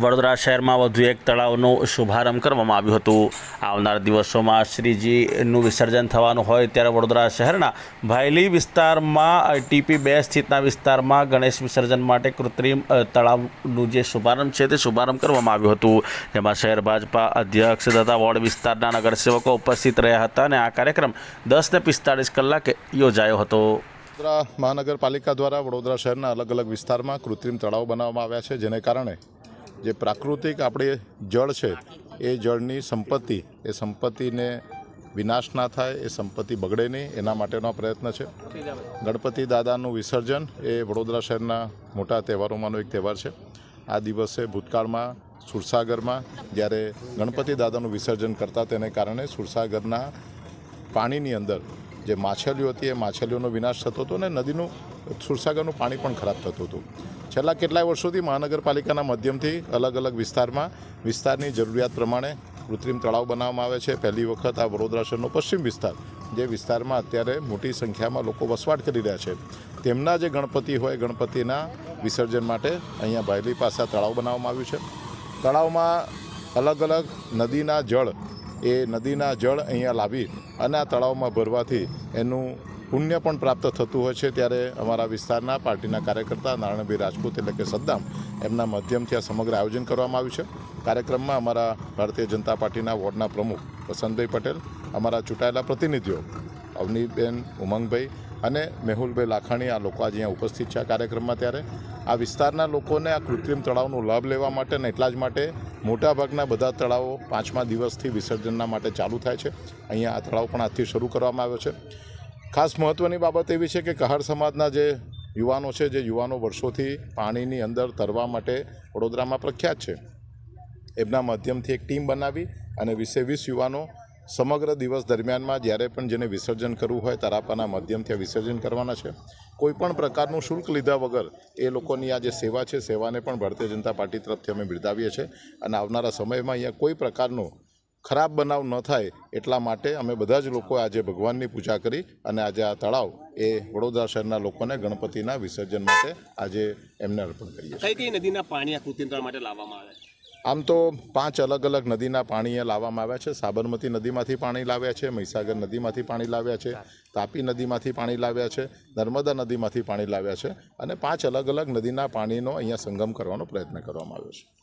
વડોદરા શહેરમાં વધુ એક તળાવનું શુભારંભ કરવામાં આવ્યું હતું. આવનાર દિવસોમાં શ્રીજીનું વિસર્જન થવાનું હોય ત્યારે વડોદરા શહેરના ભાયલી વિસ્તારમાં, ટીપી બે સ્થિતના વિસ્તારમાં ગણેશ વિસર્જન માટે કૃત્રિમ તળાવનું જે શુભારંભ છે તે શુભારંભ કરવામાં આવ્યું હતું. જેમાં શહેર ભાજપા અધ્યક્ષ તથા વોર્ડ વિસ્તારના નગરસેવકો ઉપસ્થિત રહ્યા હતા અને આ કાર્યક્રમ દસ ને પિસ્તાળીસ કલાકે યોજાયો હતો. વડોદરા મહાનગરપાલિકા દ્વારા વડોદરા શહેરના અલગ અલગ વિસ્તારમાં કૃત્રિમ તળાવ બનાવવામાં આવ્યા છે, જેને કારણે જે પ્રાકૃતિક આપણે જળ છે, એ જળની સંપત્તિ, એ સંપત્તિને વિનાશ ના થાય, એ સંપત્તિ બગડે નહીં, એના માટેનો પ્રયત્ન છે. ગણપતિ દાદાનું વિસર્જન એ વડોદરા શહેરના મોટા તહેવારોમાંનો એક તહેવાર છે. આ દિવસે ભૂતકાળમાં સુરસાગરમાં જ્યારે ગણપતિ દાદાનું વિસર્જન કરતા તેને કારણે સુરસાગરના પાણીની અંદર જે માછલીઓ હતી, એ માછલીઓનો વિનાશ થતો હતો અને નદીનું, સુરસાગરનું પાણી પણ ખરાબ થતું હતું. છેલ્લા કેટલાય વર્ષોથી મહાનગરપાલિકાના માધ્યમથી અલગ અલગ વિસ્તારમાં વિસ્તારની જરૂરિયાત પ્રમાણે કૃત્રિમ તળાવ બનાવવામાં આવે છે. પહેલી વખત આ વડોદરા શહેરનો પશ્ચિમ વિસ્તાર, જે વિસ્તારમાં અત્યારે મોટી સંખ્યામાં લોકો વસવાટ કરી રહ્યા છે. તેમના જે ગણપતિ હોય, ગણપતિના વિસર્જન માટે અહીંયા ભાયલી પાસે તળાવ બનાવવામાં આવ્યું છે. તળાવમાં અલગ અલગ નદીના જળ, એ નદીના જળ અહીંયા લાવી અને આ તળાવમાં ભરવાથી એનું પુણ્ય પણ પ્રાપ્ત થતું હોય છે ત્યારે અમારા વિસ્તારના પાર્ટીના કાર્યકર્તા નારાયણભાઈ રાજપૂત એટલે કે સદ્દામ એમના માધ્યમથી આ સમગ્ર આયોજન કરવામાં આવ્યું છે. કાર્યક્રમમાં અમારા ભારતીય જનતા પાર્ટીના વોર્ડના પ્રમુખ વસંતભાઈ પટેલ, અમારા ચૂંટાયેલા પ્રતિનિધિઓ અવનીબેન ઉમંગભાઈ અને મેહુલભાઈ લાખાણી આ લોકો આજે અહીંયા ઉપસ્થિત છે આ કાર્યક્રમમાં ત્યારે. આ વિસ્તારના લોકોને આ કૃત્રિમ તળાવનો લાભ લેવા માટે અને એટલા જ માટે મોટાભાગના બધા તળાવો પાંચમા દિવસથી વિસર્જનના માટે ચાલુ થાય છે. અહીંયા આ તળાવ પણ આજથી શરૂ કરવામાં આવ્યો છે. ખાસ મહત્ત્વની બાબત એવી છે કે કહાર સમાજના જે યુવાનો છે, જે યુવાનો વર્ષોથી પાણીની અંદર તરવા માટે વડોદરામાં પ્રખ્યાત છે, એમના માધ્યમથી એક ટીમ બનાવી અને વીસે વીસ યુવાનો સમગ્ર દિવસ દરમિયાનમાં જ્યારે પણ જેને વિસર્જન કરવું હોય, તરાપાના માધ્યમથી વિસર્જન કરવાના છે. કોઈપણ પ્રકારનું શુલ્ક લીધા વગર એ લોકોની આ જે સેવા છે, સેવાને પણ ભારતીય જનતા પાર્ટી તરફથી અમે બિરદાવીએ છીએ. અને આવનારા સમયમાં અહીંયા કોઈ પ્રકારનું ખરાબ બનાવ ન થાય એટલા માટે અમે બધા જ લોકો આજે ભગવાનની પૂજા કરી અને આજે આ તળાવ એ વડોદરા શહેરના લોકોને ગણપતિના વિસર્જન માટે આજે એમને અર્પણ કરીએ કઈ કઈ નદીના પાણી આ કૃત્રિમ તળાવ માટે લાવવામાં આવે છે? આમ તો પાંચ અલગ અલગ નદીના પાણી લાવવામાં આવ્યા છે. સાબરમતી નદીમાંથી પાણી લાવ્યા છે મહીસાગર નદીમાંથી પાણી લાવ્યા છે તાપી નદીમાંથી પાણી લાવ્યા છે નર્મદા નદીમાંથી પાણી લાવ્યા છે અને પાંચ અલગ અલગ નદીના પાણીનો અહીંયા સંગમ કરવાનો પ્રયત્ન કરવામાં આવ્યો છે.